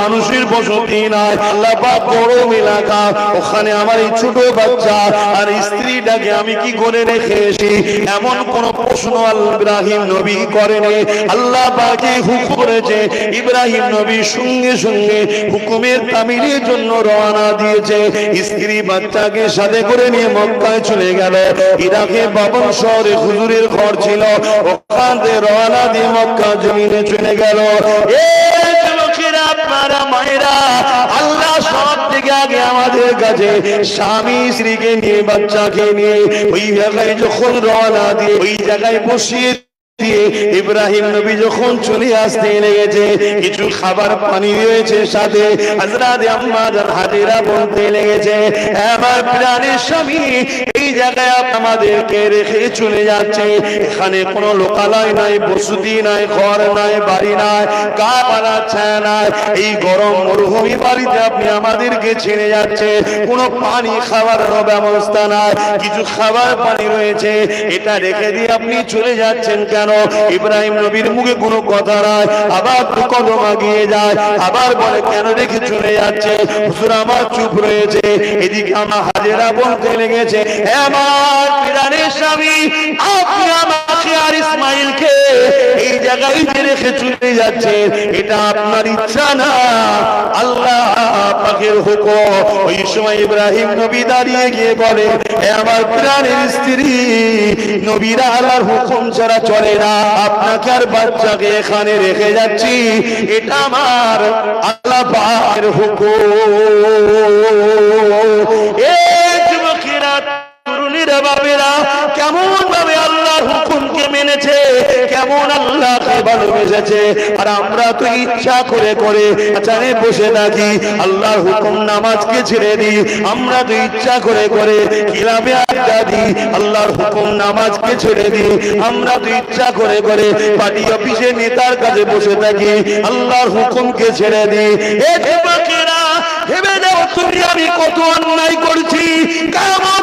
মানুষের বসতি নাই। আল্লাহ পাক গরম এলাকা ওখানে আমার এই ছোট বাচ্চা আর স্ত্রীটাকে আমি কি করে রেখে এসি এমন কোন প্রশ্ন ইব্রাহিম নবী করেনি। আল্লাহ পাকে হুকুম করেছে, ইব্রাহিম নবী সঙ্গে সঙ্গে হুকুমের তামিলের জন্য রওনা দিয়েছে। স্ত্রী বাচ্চাকে সাথে করে নিয়ে মক্কায় চলে গেল। ইরাকে বাবন শহরে হুজুরের ঘর ছিল। ওখান থেকে রওনা দিয়ে মক্কা জমিনে চলে গেল। এ আপনারা মায়েরা, আল্লাহ সব আগে আমাদের কাছে স্বামী, স্ত্রীকে নিয়ে, বাচ্চাকে নিয়ে ওই জায়গায় যখন রওনা দিয়ে, ওই জায়গায় বসিয়ে ইব্রাহিম নবী যখন চলে আসতে লেগেছে, কিছু খাবার পানি রয়েছে সাথে আম্মার হাজিরা বলতে লেগেছে আমার প্রাণের স্বামী এই জায়গায় আমাদেরকে রেখে চলে যাচ্ছে। এখানে কোনো লোকালয় নাই, বসতি নাই, ঘর নাই, বাড়ি নাই, গা পালা নাই। এই গরম মরুভূমি বাড়িতে আপনি আমাদেরকে ছেড়ে যাচ্ছে। কোনো পানি ব্যবস্থা নাই, কিছু খাবার পানি রয়েছে। এটা রেখে দিয়ে আপনি চলে যাচ্ছেন কেন? ইব্রাহিম নবীর মুখে কোনো কথা নাই, আবার কদম আগিয়ে যায়, আবার বলে, কেন রেখে চলে যাচ্ছে? আমার চুপ রয়েছে। এদিকে আমার হাজেরা বলতে লেগেছে "হে আমার পিরানের স্বামী, আপনি আমাকে আর ইসমাইলকে এই জায়গায় রেখে চলে যাচ্ছে এটা আপনার ইব্রাহিম নবী দাঁড়িয়ে গিয়ে বলে, হে আমার প্রাণের স্ত্রী, নবীরা আল্লাহর হুকুম ছাড়া চলে না। আপনাকে আর বাচ্চাকে এখানে রেখে যাচ্ছি। এটা আমার আল্লাহ পাকের হুকুম। এ যুবকেরা বাবেরা কেমন ভাবে আল্লাহর হুকুমকে মেনেছে, কেমন আল্লাহকে ভালোবেসেছে, আর আমরা তো ইচ্ছা করে করে আচারে বসে থাকি, আল্লাহর হুকুম নামাজকে ছেড়ে দিই, আমরা তো ইচ্ছা করে করে কিলামে আড্ডা দিই, আল্লাহর হুকুম নামাজকে ছেড়ে দিই, আমরা তো ইচ্ছা করে করে পার্টি অফিসে নেতার কাছে বসে থাকি, আল্লাহর হুকুমকে ছেড়ে দিই। এ ভেবে দাও তুমি আমি কত অন্যায় করছি, কেমন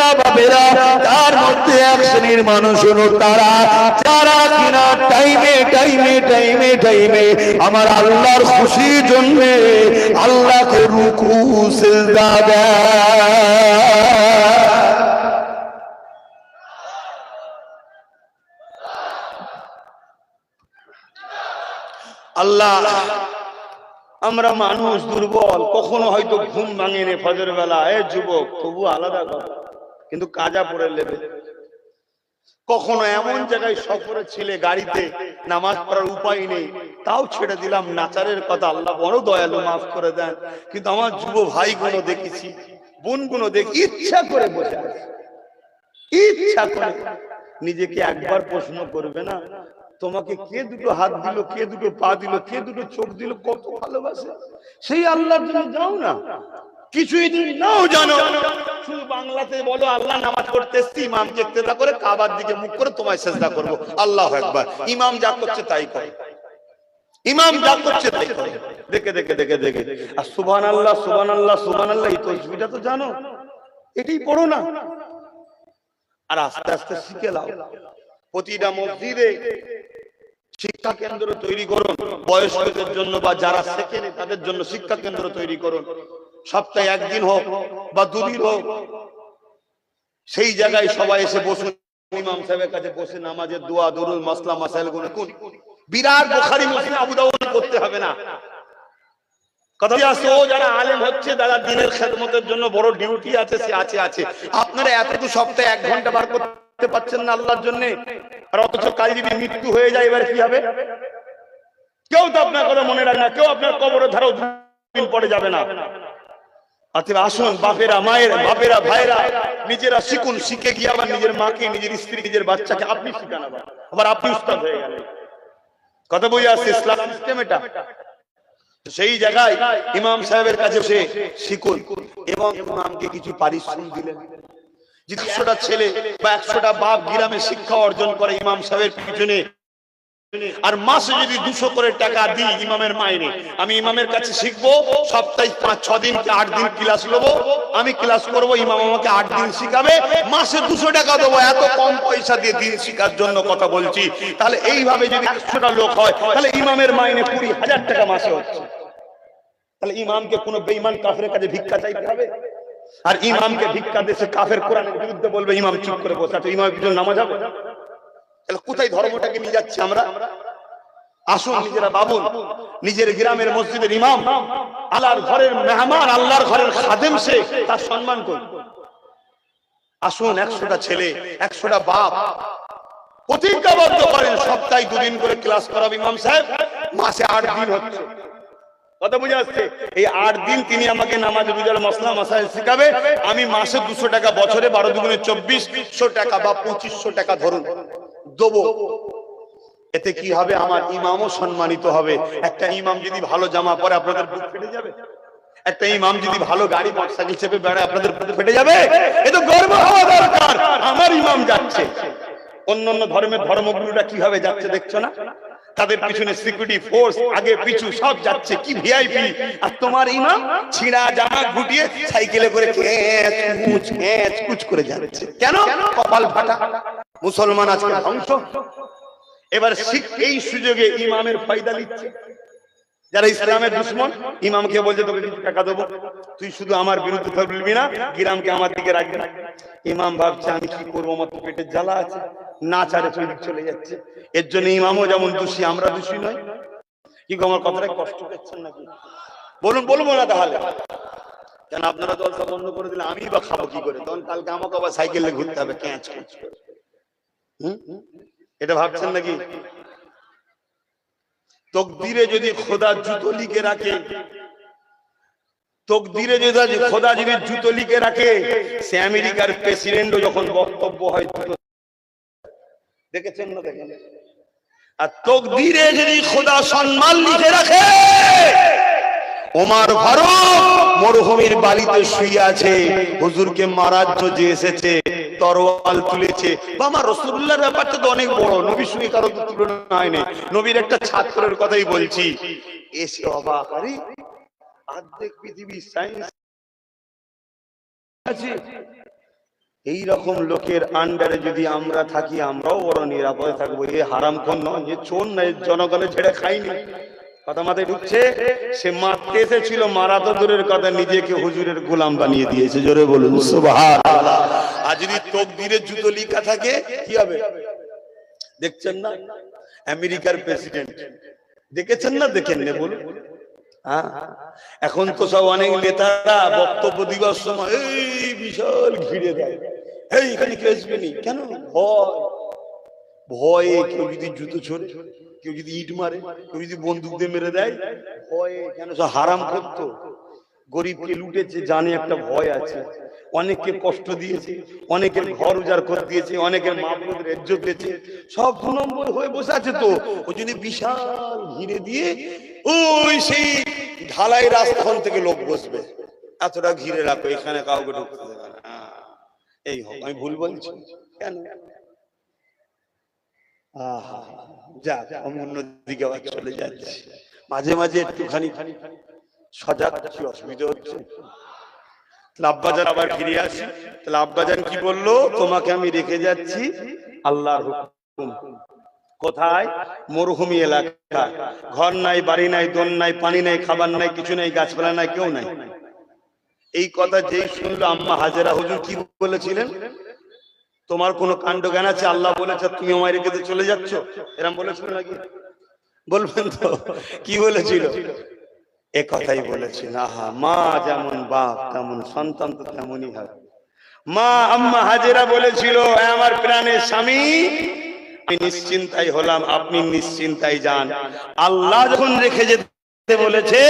তরুণেরা বাবেরা তার মধ্যে এক শ্রেণির মানুষ হলো তারা। যারা কিনা টাইমে টাইমে টাইমে টাইমে আমার আল্লাহর খুশির জন্য আল্লাহকে রুকু দেয়। আল্লাহ, আমরা মানুষ দুর্বল, কখনো হয়তো ঘুম ভাঙে ফজর বেলা। এ যুবক, তবু আলাদা কথা। কিন্তু কাজা পড়ে লেবে। কখনো এমন জায়গায় সফরে ছিলে গাড়িতে, নামাজ পড়ার উপায় নেই, তাও ছেড়ে দিলাম নাচারের কথা। আল্লাহ বড় দয়ালু, মাফ করে দেন। কিন্তু আমার যুব ভাই গুলো দেখেছি বোনগুলো দেখি ইচ্ছা করে বসে ইচ্ছা করে। নিজেকে একবার প্রশ্ন করবে না, তোমাকে কে দুটো হাত দিল, কে দুটো পা দিল, কে দুটো চোখ দিল, কত ভালোবাসে। সেই আল্লাহর জন্য যাও না। কিছুই তুমি নাও জানো। শুধু বাংলাতে বলো, আল্লাহ নামাজ করে কাবার দিকে মুখ করে তোমায় সেজদা করব। আল্লাহ একবার ইমাম যা করছে তাই করে। ইমাম যা করছে তাই করে। দেখে দেখে দেখে দেখে। আর সুবহান আল্লাহ সুবহান আল্লাহ সুবহান আল্লাহ এই তসবিটা তো জানো। এটাই পড়ো না। আর আস্তে আস্তে শিখে লাও। প্রতিটা মসজিদে শিক্ষা কেন্দ্র তৈরি করুন। বয়স্কদের জন্য বা যারা শেখেনি তাদের জন্য শিক্ষা কেন্দ্র তৈরি করুন। সপ্তাহে একদিন হোক বা দুদিন হোক সেই জায়গায় সবাই এসে বসুন ইমাম সাহেবের কাছে বসে নামাজের দোয়া দরুল মাসলা মাসাইলগুলো কোন বিরাট বুখারী মুসলিম আবু দাউদ করতে হবে না। কথা আছে ও যারা আলেম হচ্ছে যারা দিনের খেদমতের জন্য বড় ডিউটি আছে সে আছে আছে। আপনারা এতটুকু সপ্তাহে এক ঘণ্টা বার করতে পারছেন না আল্লাহর জন্য আর অথচ কাল যদি মৃত্যু হয়ে যায় এবার কি হবে? কেউ তো আপনার কথা মনে রাখে না কেউ আপনার কবরে ধারও দিন পরে যাবে না। আসুন, বাপেরা, মায়ের, বাপেরা, ভাইরা, নিজেরা শিখুন, শিখে গিয়ে আবার নিজের মাকে, নিজের স্ত্রী নিজের বাচ্চাকে আপনি শিখান আবার। আপনি উস্তাদ হয়ে গেলেন। কথা বই আসছে ইসলাম সিস্টেম এটা? সেই জায়গায় ইমাম সাহেবের কাছে সে শিখুন এবং ইমামকে কিছু পারিশ্রমিক দিলেন। একশোটা ছেলে বা একশোটা বাপ গ্রামে শিক্ষা অর্জন করে ইমাম সাহেবের পিছনে আর মাসে যদি দুশো করে টাকা দিই ইমামের মাইনে, আমি ইমামের কাছে শিখব, সপ্তাহে পাঁচ, ছ দিন আট দিন ক্লাস নেব, আমি ক্লাস করব, ইমাম আমাকে আট দিন শিখাবে, মাসে দুশো টাকা দেবো, এত কম পয়সা দিয়ে দিন শিখার জন্য কথা বলছি। তাহলে এইভাবে যদি একশোটা লোক হয়, তাহলে ইমামের মাইনে কুড়ি হাজার টাকা মাসে হচ্ছে। তাহলে ইমামকে কোনো বেইমান কাফের কাছে ভিক্ষা চাইতে হবে? আর ইমামকে ভিক্ষা দেশে কাফের কোরআনের বিরুদ্ধে বলবে, ইমাম চুপ করে বসে আছে, ইমামের পিছনে নামাজ হবে? তাহলে কোথায় ধর্মটাকে নিয়ে যাচ্ছি আমরা? আসুন নিজেরা বাবুল নিজের গ্রামের মসজিদের ইমাম আল্লাহর ঘরের মেহমান আল্লাহর ঘরের খাদেম সে তার সম্মান করুন আসুন একশোটা ছেলে একশোটা বাপ। প্রতিজ্ঞাবদ্ধ করেন সপ্তাহে দুদিন করে ক্লাস করাবে ইমাম সাহেব মাসে আট দিন হচ্ছে। কথা বুঝে আসছে? এই আট দিন তিনি আমাকে নামাজ রোজার মশলা মশাই শিখাবে। আমি মাসে দুশো টাকা বছরে বারো দুগুণে চব্বিশশো টাকা বা পঁচিশশো টাকা ধরুন। দেবো। এতে কি হবে? আমার ইমামও সম্মানিত হবে। একটা ইমাম যদি ভালো জামা পরে, আপনাদের বুক ফেটে যাবে? একটা ইমাম যদি ভালো গাড়ি, মোটরসাইকেল চেপে বেড়ায়, আপনাদের ফেটে যাবে? এ তো গর্ব হওয়া দরকার। আমার ইমাম যাচ্ছে। অন্যান্য ধর্মের ধর্মগুরুরা কীভাবে যাচ্ছে দেখছ না? তাদের পিছনে সিকিউরিটি ফোর্স আগে পিছু, সব যাচ্ছে। কি ভিআইপি আর তোমার ইমাম ছিঁড়া জামা গুটিয়ে সাইকেলে করে কুচ করে যাচ্ছে। কেন? কপাল ফাটা। মুসলমান আজকে ধ্বংস। এবার এই সুযোগে ইমামের ফায়দা নিচ্ছে। যারা ইসলামের দুশ্মন, ইমামকে বলছে, তোকে টাকা দেবো। তুই শুধু আমার বিরুদ্ধে বলবি না, গ্রামকে আমার দিকে রাখবি। না ইমাম ভাবছে, আমি কি করব? আমার পেটের জ্বালা আছে। না চারে চলে চলে যাচ্ছে। এর জন্য ইমামও যেমন দোষী, আমরা দোষী নয় কি আমার কথাটা কষ্ট পেয়েছেন নাকি? বলুন বলব না তাহলে। কেন আপনারা জলসা বন্ধ করে দিলে? আমি বা খাব কি করে? তখন কালকে আমাকে আবার সাইকেলে ঘুরতে হবে, ক্যাঁচ ক্যাঁচ করে? এটা ভাবছেন নাকি? তকদিরে যদি খোদা জুতো লিখে রাখে তকদিরে যদি খোদা যদি জুতো লিখে রাখে সে আমেরিকার প্রেসিডেন্টও যখন বক্তব্য হয় দেখেছেন না দেখেন? আর তকদিরে যদি খোদা সম্মান লিখে রাখে ওমার ফারুক মরুভূমির বালিতে শুয়ে আছে। হুজুরকে মারার যে এসেছে, তরোয়াল তুলেছে। বা আমার ব্যাপারটা তো অনেক বড় নবীর সঙ্গে কারও তুলনা হয় না নবীর একটা ছাত্রের কথাই বলছি। এসে পৃথিবী সায়েন্স আছে। এই রকম লোকের আন্ডারে যদি আমরা থাকি, আমরাও বড় নিরাপদে থাকব। এ হারাম কোন নয় যে চোর নয় জনগণে ছেড়ে খাইনি। কথা মাথায় ঢুকছে? সে মারতে এসেছিল, মারা তো দূরের কথা, নিজেকে হুজুরের গোলাম বানিয়ে দিয়েছে, জোরে বলুন আর যদি তকদিরে জুতো লিখা থাকে, কি হবে? দেখছেন না? আমেরিকার প্রেসিডেন্ট। দেখেছেন না? দেখেন বলুন। হ্যাঁ? এখন তো সব অনেক নেতারা বক্তব্য দিবার সময়, এই বিশাল ঘিরে দেয়। এই এখানে কেউ আসবে কেন? ভয়। ভয়ে কেউ যদি জুতো ছোড়ে? কেউ যদি ইট মারে, কেউ যদি বন্দুক দিয়ে মেরে দেয়, ভয়ে কেন সব হারাম করতো? গরিবকে লুটেছে, জানে একটা ভয় আছে। অনেককে কষ্ট দিয়েছে, অনেকের ঘর উজাড় করে দিয়েছে, অনেকের মা ইজ্জত দিয়েছে। সব দু নম্বর হয়ে বসে আছে তো। ওই জন্য বিশাল ঘিরে দিয়ে ওই সেই ঢালাই রাস্তাখান থেকে লোক বসবে। এতটা ঘিরে রাখো, এখানে কাউকে ঢুকতে না। এই হোক, আমি ভুল বলছি। কেন? যাক, আমি অন্যদিকে আবার চলে যাচ্ছি। মাঝে মাঝে একটুখানি সজাগ কি অসুবিধা হচ্ছে? আব্বাজান আবার ফিরে আসি। আব্বাজান কি বলল? তোমাকে আমি রেখে যাচ্ছি। আল্লাহর হুকুম। কোথায়? মরুভূমি এলাকা। ঘর নাই, বাড়ি নাই দোন নাই, পানি নাই, খাবার নাই, কিছু নাই, গাছপালা নাই, কেউ নাই। এই কথা যেই শুনলো আম্মা হাজেরা হুজুর কি বলেছিলেন? তোমার কোনো কাণ্ড জ্ঞান আছে? আল্লাহ বলেছে, তুমি আমায় রেখে চলে যাচ্ছ। এরম বলেছিল নাকি? বলবেন তো, কি বলেছিল? এ কথাই বলেছিল আহা, মা যেমন বাপ, তেমন সন্তান তো তেমনই হয় মা, আম্মা হাজেরা বলেছিল আমার প্রাণের স্বামী, আমি নিশ্চিন্তাই হলাম, আপনি নিশ্চিন্তাই যান। আল্লাহ যখন রেখে যেতে বলেছে,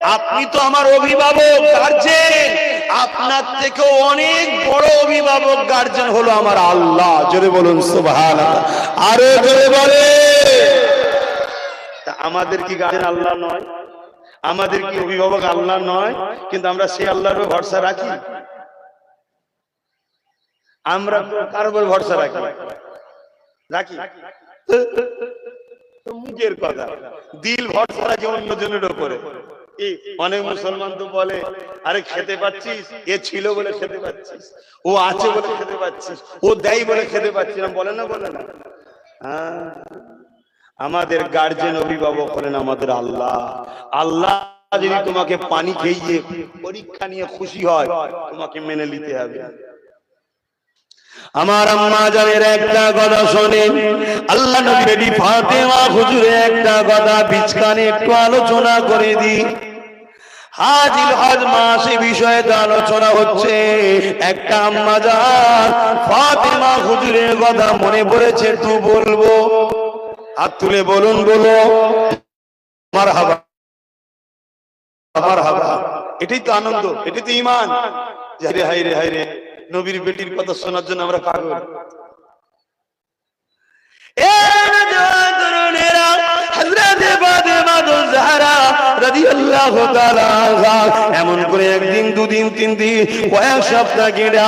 আপনি তো আমার অভিভাবক গার্জেন আপনার থেকেও অনেক বড় অভিভাবক গার্জেন হলো আমার আল্লাহ। জোরে বলুন সুবহান আরও জোরে বলে। আমাদের কি গার্জেন আল্লাহ নয়? আমাদের কি অভিভাবক আল্লাহ নয়? কিন্তু আমরা সে আল্লাহর ভরসা রাখি? আমরা কার উপর ভরসা রাখি। রাখি? মুখের কথা। দিল ভরসা রাখে অন্যজনের উপরে। অনেক মুসলমান তো বলে, আরে খেতে পাচ্ছিস? এ ছিল বলে খেতে পাচ্ছিস, ও আছে বলে খেতে পাচ্ছিস, ও দেয় বলে খেতে পাচ্ছি না। বলে না বলে না। হ্যাঁ। আমাদের গার্জেন অভিভাবক হলেন আমাদের আল্লাহ। আল্লাহ যদি তোমাকে পানি খেয়ে পরীক্ষা নিয়ে খুশি হয়, তোমাকে মেনে নিতে হবে। আমার আম্মা জানের একটা কথা শোনেন আল্লাহ নবী ফাতেমা হুজুরে একটা কথা বিচকানে একটু আলোচনা করে দি হাজিল হজ মাসে বিষয়ে তো আলোচনা হচ্ছে। একটা আম্মা জান ফাতেমা হুজুরের কথা মনে পড়েছে, একটু বলব। হাত তুলে বলুন, বলো। আমার হাবা আমার হাবা এটাই তো আনন্দ, এটাই তো ইমান। যে হায় রে হায় রে হায় রে। নবীর বেটির কথা শোনার জন্য আমরা পাগল। এমন করে একদিন, দুদিন, তিন দিন, কয়েক সপ্তাহ কেটে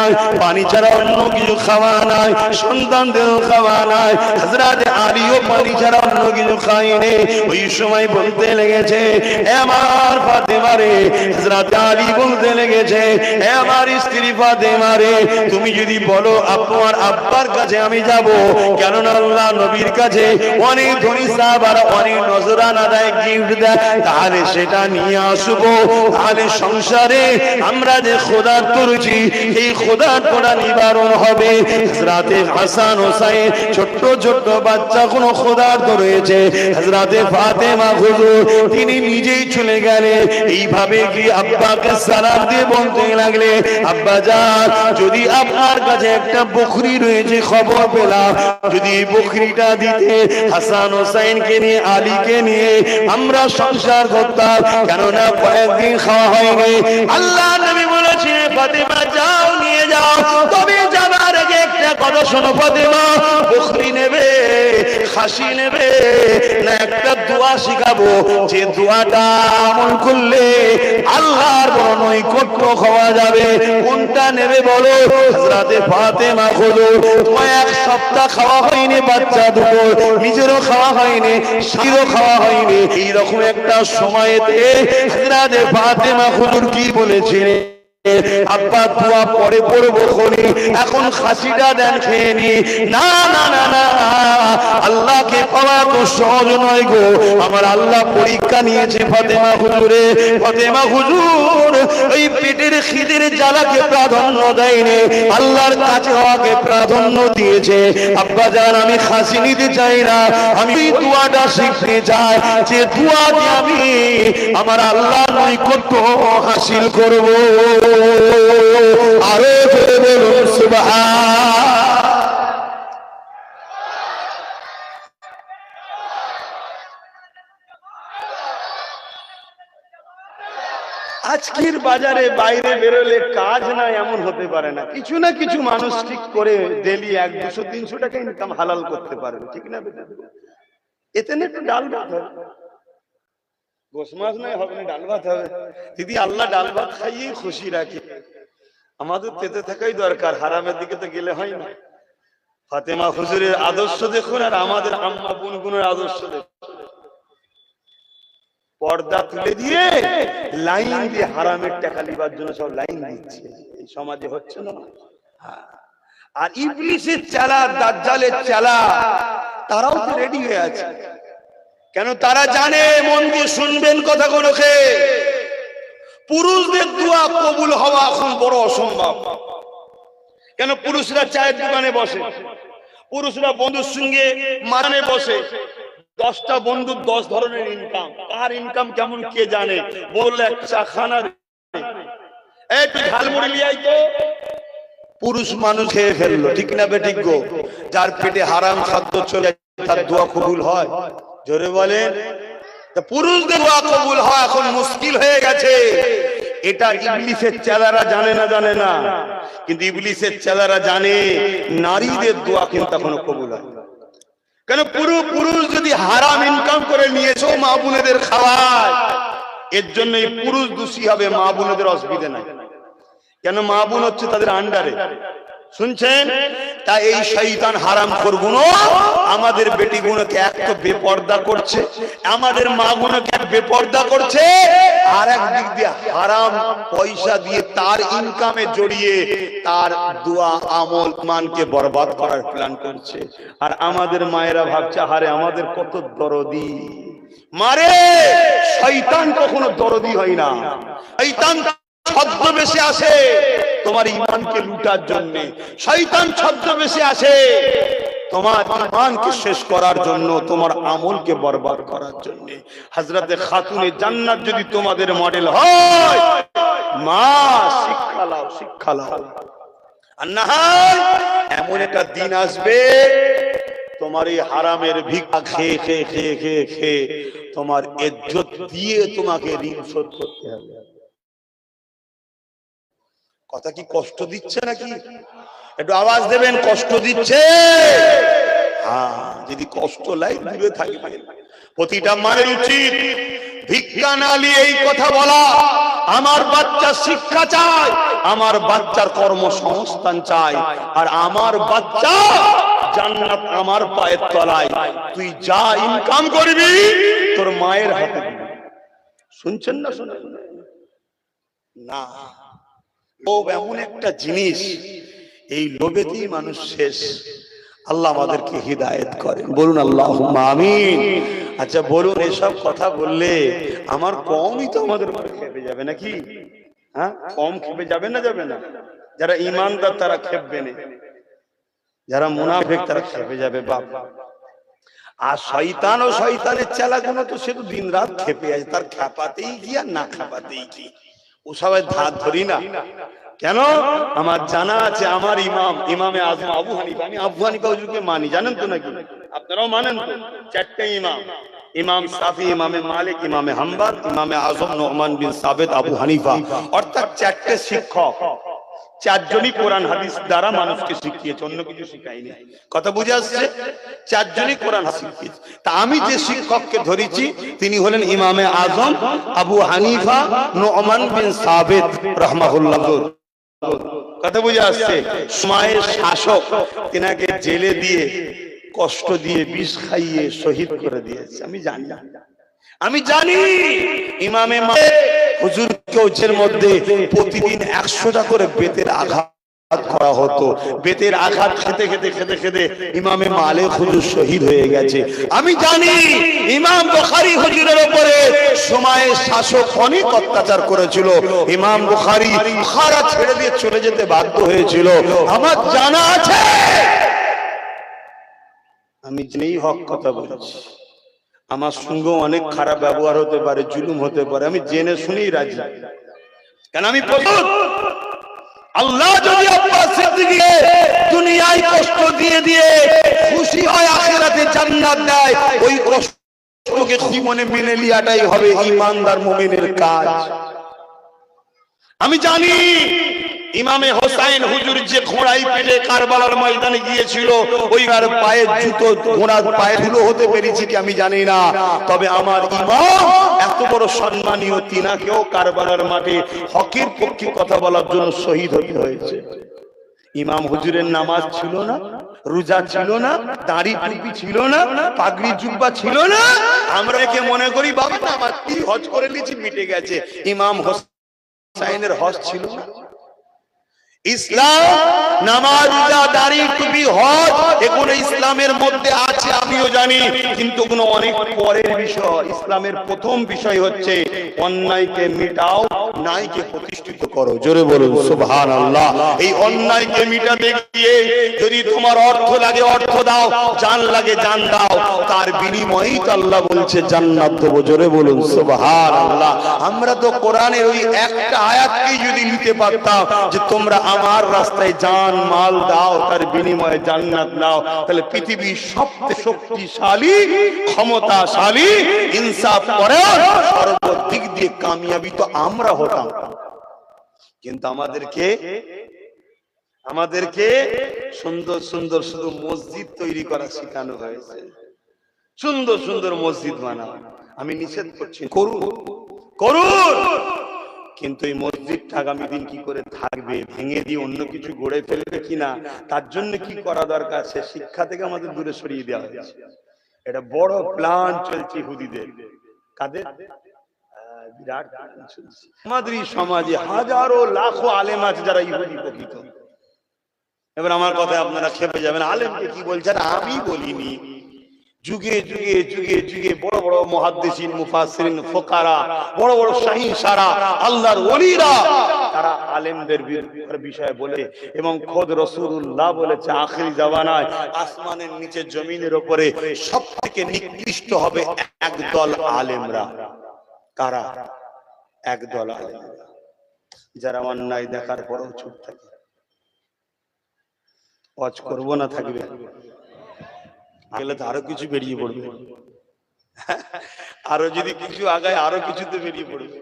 পানি ছাড়া অন্য কিছু খাওয়া নাই সন্তানদের খাওয়া নাই, হযরতে আলীও পানি ছাড়া অন্য কিছু খায়নি। ওই সময় বলতে লেগেছে, "এ আমার ফাতেমা রে হযরতে আলী বলতে লেগেছে "এ আমার স্ত্রী ফাতেমা রে, তুমি যদি বলো আপনার আব্বার কাছে আমি যাব, কেননা আল্লাহ নবীর কাছে অনেক ধনী সাহাব আর অনেক নজরানা দেয় গিফট দেয়, তাহলে সেটা নিয়ে আসব। তাহলে সংসারে আমরা যে খোদার করছি এই খোদার তোরা নিবারণ হবে। হজরাতে হাসান হোসাইন ছোট্ট ছোট্ট বাচ্চা কোনো খোদার তো রয়েছে হজরাতে ফাতেমা হুজুর, তিনি নিজেই চলে গেলেন। এইভাবে কি আব্বাকে সালাম দিয়ে বলতে লাগলে, আব্বা যান, যদি আপনার কাছে একটা বকরি রয়েছে, খবর পেলাম। যদি বকরিটা দিতে হাসান হোসাইনকে নিয়ে, আলীকে নিয়ে আমরা সংসার করতাম, কেননা কয়েকদিন খাওয়া হয়নি। আল্লাহ নবী বলেছিলেন ফাতেমা, যাও, নিয়ে যাও। তবে আগে একটা কথা শোনো বকরি নেবে, খাসি নেবে, না একটা দোয়া শিখাবো, যে দোয়াটা আমল করলে আল্লাহর বড় নৈকট্য খাওয়া যাবে। কোনটা নেবে বলো? হযরতে ফাতেমা খোঁজো তোমার এক সপ্তাহ খাওয়া হয়নি, বাচ্চা দুটো, নিজেরও খাওয়া হয়নি স্ত্রীরও খাওয়া হয়নি। এইরকম একটা সময়েতে হযরতে ফাতেমা হুজুর কি বলেছিলেন? আব্বা, দোয়া পরে পড়ব খনি। এখন খাসিটা দেন খেয়ে নি। না না না না আল্লাহকে পাওয়া তো সহজ নয় গো। আমার আল্লাহ পরীক্ষা নিয়েছে ফাতেমা হুজুরে। ফাতেমা হুজুর, ওই পেটের খিদের জ্বালাকে প্রাধান্য দেয়নি। আল্লাহর কাছে হওয়াকে প্রাধান্য দিয়েছে। আব্বা জান, আমি খাসি নিতে চাই না। আমি দোয়াটা শিখতে চাই। যে দোয়াকে আমি আমার আল্লাহ নৈকট্য হাসিল করব। আরও বলুন, সুবহান। আজকের বাজারে বাইরে বেরোলে কাজ না এমন হতে পারে না। কিছু না কিছু মানুষ ঠিক করে ডেলি এক, দুশো, তিনশো টাকা ইনকাম হালাল করতে পারে। ঠিক না এতে না একটু ডাল ভাত হবে গোস মাছ নয় হবে না, ডাল ভাত হবে। দিদি, আল্লাহ ডাল ভাত খাইয়েই খুশি রাখে। আমাদের পেতে থাকাই দরকার, হারামের দিকে তো গেলে হয় না। ফাতেমা হুজুরের আদর্শ দেখুন আর আমাদের আম্মা বুনগুনের আদর্শ দেখুন। পর্দা তুলে দিয়ে লাইন দিয়ে হারামের টাকা লিবার জন্য সব লাইন দিচ্ছে। এই সমাজে হচ্ছে না? হ্যাঁ। আর ইবলিসের চালা দাজ্জালের চালা তারাও তো রেডি হয়ে আছে। কেন তারা জানে মন দিয়ে শুনবেন কথা কোনোকে পুরুষদের দোয়া কবুল হওয়া এখন বড় অসম্ভব। কেন পুরুষরা চায়ের দোকানে বসে? পুরুষরা বন্ধুর সঙ্গে মানে বসে। দশটা বন্ধুর দশ ধরনের ইনকাম কার ইনকাম কেমন কে জানে? বললে এক চা খানা এই তুই ঝালমুড়ি লিয়াই তো। পুরুষ মানুষ খেয়ে ফেলল। ঠিক না বেঠিক গো? যার পেটে হারাম খাদ্য চলে তার দোয়া কবুল হয়। জোরে বলেন। পুরুষদের দোয়া কবুল হয়, এখন মুশকিল হয়ে গেছে। এটা ইবলিসের চেলারা জানে না জানে না। কিন্তু ইবলিসের চেলারা জানে, নারীদের দোয়া কিন্তু এখনও কবুল হয়। কেন পুরো পুরুষ যদি হারাম ইনকাম করে নিয়েছো মা বোনেদের খাওয়ায়? এর জন্য এই পুরুষ দোষী হবে মা বোনেদের অসুবিধে নাই। কেন মা বোন হচ্ছে তাদের আন্ডারে শুনছেন? তা এই শৈতান হারাম করগুনো আমাদের বেটিগুলোকে এক তো বেপর্দা করছে, আমাদের মা গুলোকে এক বেপর্দা করছে, আর এক দিক দিয়ে হারাম পয়সা দিয়ে তার ইনকামে জড়িয়ে তার দোয়া আমল মানকে বরবাদ করার প্ল্যান করছে। আর আমাদের মায়েরা ভাবছে হারে আমাদের কত দরদি। মারে শৈতান কখনো দরদি হয় না। শৈতান ছদ্মবেশে আসে তোমার ইমানকে লুটার জন্য। শয়তান ছদ্মবেশে আসে। তোমার ইমানকে শেষ করার জন্য, তোমার আমলকে বরবাদ করার জন্য। খাতুনে জান্নাত যদি তোমাদের মডেল হয়, মা, শিক্ষা লাও শিক্ষা লাও। এমন একটা দিন আসবে, তোমার এই হারামের ভিক্ষা খেয়ে খেয়ে খেয়ে খেয়ে খেয়ে তোমার ইজ্জত দিয়ে তোমাকে ঋণ শোধ করতে হবে। কথা কি কষ্ট দিচ্ছে নাকি? একটু আওয়াজ দেবেন, কষ্ট দিচ্ছে। হ্যাঁ যদি কষ্ট লাই দূরে থাকবে প্রতিটা মায়ের উচিত ভিক্ষা না এই কথা বলা। আমার বাচ্চা শিক্ষা চায়, আমার বাচ্চার কর্মসংস্থান চায়, আর আমার বাচ্চা জান্নাত আমার পায়ের তলায়। তুই যা ইনকাম করবি, তোর মায়ের হাতে শুনছেন না, শুনে? না। লোভ এমন একটা জিনিস, এই লোভেতেই মানুষ শেষ। আল্লাহ আমাদেরকে হৃদায়ত করেন। বলুন আল্লাহ আমিন। আচ্ছা বলুন, এসব কথা বললে আমার কমই তো আমাদের খেপে যাবে নাকি? হ্যাঁ? কম খেপে যাবে না যাবে না? যারা ইমানদার তারা খেপবে না। যারা মুনাফেক, তারা খেপে যাবে, বাপ। আর শয়তান ও শয়তানের চেলাগুলো তো সে তো দিন রাত খেপে আছে। তার খেপাতেই কি আর না খেপাতেই কি? ও সবাই ধার ধরি না। কেন? আমার জানা আছে, আমার ইমাম, ইমামে আজম আবু হানিফা। আমি আবু হানিফা হুজুরকে মানি, জানেন তো নাকি? আপনারাও মানেন তো। চারটে ইমাম। ইমাম সাফি, ইমামে মালিক, ইমামে হাম্বাদ ইমামে আজম নোহমান বিন সাবেদ আবু হানিফা। অর্থাৎ চারটে শিক্ষক। চারজনই কোরআন হাদিস দ্বারা মানুষকে শিখিয়েছে, অন্য কিছু শিখায়নি। কথা বুঝে আসছে? চারজনই কোরআন শিখিয়েছে। তা আমি যে শিক্ষককে ধরেছি, তিনি হলেন ইমামে আজম আবু হানিফা নোমান বিন সাবেদ রহমাহুল্লাহ। কথা বুঝে আসছে? সময়ের শাসক, তিনাকে জেলে দিয়ে, কষ্ট দিয়ে বিষ খাইয়ে শহীদ করে দিয়েছে। আমি জানি না। আমি জানি ইমামে হুজুর কেউচের মধ্যে প্রতিদিন একশোটা করে বেতের আঘাত করা হতো। বেতের আঘাত খেতে খেতে খেতে ইমামে মালে হুজুর শহীদ হয়ে গেছে। আমি জানি ইমাম বুখারী হুজুরের উপরে সময়ের শাসক অনেক অত্যাচার করেছিল। ইমাম বুখারী বুখারা ছেড়ে দিয়ে চলে যেতে বাধ্য হয়েছিল। আমার জানা আছে। আমি জেনেই হক কথা বলছি। আমার সঙ্গেও অনেক খারাপ ব্যবহার হতে পারে, জুলুম হতে পারে, আমি জেনে শুনেই রাজি। কেন আমি আল্লাহ যদি দুনিয়ায় কষ্ট দিয়ে দিয়ে খুশি হয়, আখিরাতে জান্নাত দেয়, ওই কষ্টকে জীবনে মেনে লিয়াটাই হবে ইমানদার মুমিনের কাজ। আমি জানি ইমামে হোসাইন হুজুর যে ঘোড়াই পেটে কারবালার ময়দানে গিয়েছিল, ওই আর পায়ের জুতো, ঘোড়ার পায়ে ধুলো হতে পেরেছি কি আমি জানি না। তবে আমার ইমাম এত বড় সম্মানীয়, তিনাকেও কারবালার মাঠে হকের পক্ষে কথা বলার জন্য শহীদ হতে হয়েছে। ইমাম হুজুরের নামাজ ছিল না, রোজা ছিল না, দাড়ি টুপি ছিল না, পাগড়ি জুব্বা ছিল না। আমরা একে মনে করি, বাবা নামাজ কি হজ করে নিয়েছি, মিটে গেছে। ইমাম হোসাইনের হজ ছিল না। ইসলাম নামাজ রোজা দাড়ি টুপি হজ, এগুলো ইসলামের মধ্যে আছে, আমিও জানি, কিন্তু কোনো অনেক পরের বিষয়, ইসলামের প্রথম বিষয় হচ্ছে অন্যায়কে মিটাও, ন্যায়কে প্রতিষ্ঠিত করো। জোরে বলুন সুবহান আল্লাহ এই অন্যায়কে মিটাতে গিয়ে যদি তোমার অর্থ লাগে, অর্থ দাও জান লাগে জান দাও, তার বিনিময়েই তো আল্লাহ বলছে জান্নাত দেবো। জোরে বলুন সুবহান আল্লাহ আমরা তো কোরআনের ওই একটা আয়াতকেই যদি নিতে পারতাম যে তোমরা আমার রাস্তায় জান মাল দাও, তার বিনিময়ে জান্নাত নাও। তাহলে পৃথিবীর সবচেয়ে শক্তিশালী, ক্ষমতাশালী, ইনসাফ করে সর্বদিক দিয়ে কামিয়াবি তো আমরা হতাম। কিন্তু আমাদেরকে আমাদেরকে সুন্দর সুন্দর শুধু মসজিদ তৈরি করা শেখানো হয়েছে। সুন্দর সুন্দর মসজিদ বানাও। আমি নিষেধ করছি, করুন করুন। কিন্তু এই মসজিদটা আগামী দিন কি করে থাকবে? ভেঙে দিয়ে অন্য কিছু গড়ে ফেলবে কিনা? তার জন্য কি করা দরকার? সে শিক্ষা থেকে আমাদের দূরে সরিয়ে দেওয়া হয়েছে। এটা বড় প্ল্যান চলছে হুদিদের কাদের? বিরাট সমাজে হাজারো লাখো আলেম আছে যারা ইহুদি প্রকৃত। এবার আমার কথায় আপনারা খেপে যাবেন। আলেমকে কি বলছেন? আমি বলিনি। যুগে যুগে যুগে যুগে বড় বড় মহাদ্দেশিন, মুফাসসিরিন, ফোকারা, বড় বড় শাহীন সারা আল্লাহর ওলিরা, তারা আলেমদের বিষয়ে বলে এবং খোদ রাসূলুল্লাহ বলেছে, আখিরি জামানায় আসমানের নিচে জমিনের উপরে সবথেকে নিকৃষ্ট হবে একদল আলেমরা। কারা? একদল আলেমরা। যারা অন্যায় দেখার পরেও চুপ থাকে। অজ করব না থাকবে? গেলে তো আরও কিছু বেরিয়ে পড়বে। আরও যদি কিছু আগায় আরও কিছুতে বেরিয়ে পড়বে।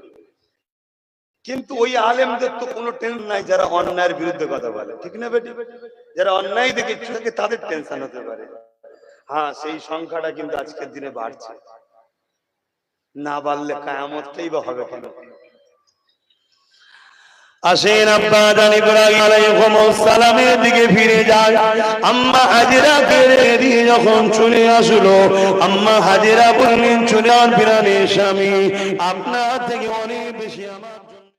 কিন্তু ওই আলেমদের তো কোনো টেনশন নাই যারা অন্যায়ের বিরুদ্ধে কথা বলে। ঠিক না বেটি? যারা অন্যায় দেখে থাকে তাদের টেনশন হতে পারে। হ্যাঁ সেই সংখ্যাটা কিন্তু আজকের দিনে বাড়ছে। না বাড়লে কায়ামতটাই বা হবে কেন? আসেন আব্বা জানি সালামের দিকে ফিরে যায় আম্মা হাজিরা ফিরে দিয়ে যখন চলে আসলো, আম্মা হাজিরা বললেন, চলে আর বিরানের স্বামী, আপনার থেকে অনেক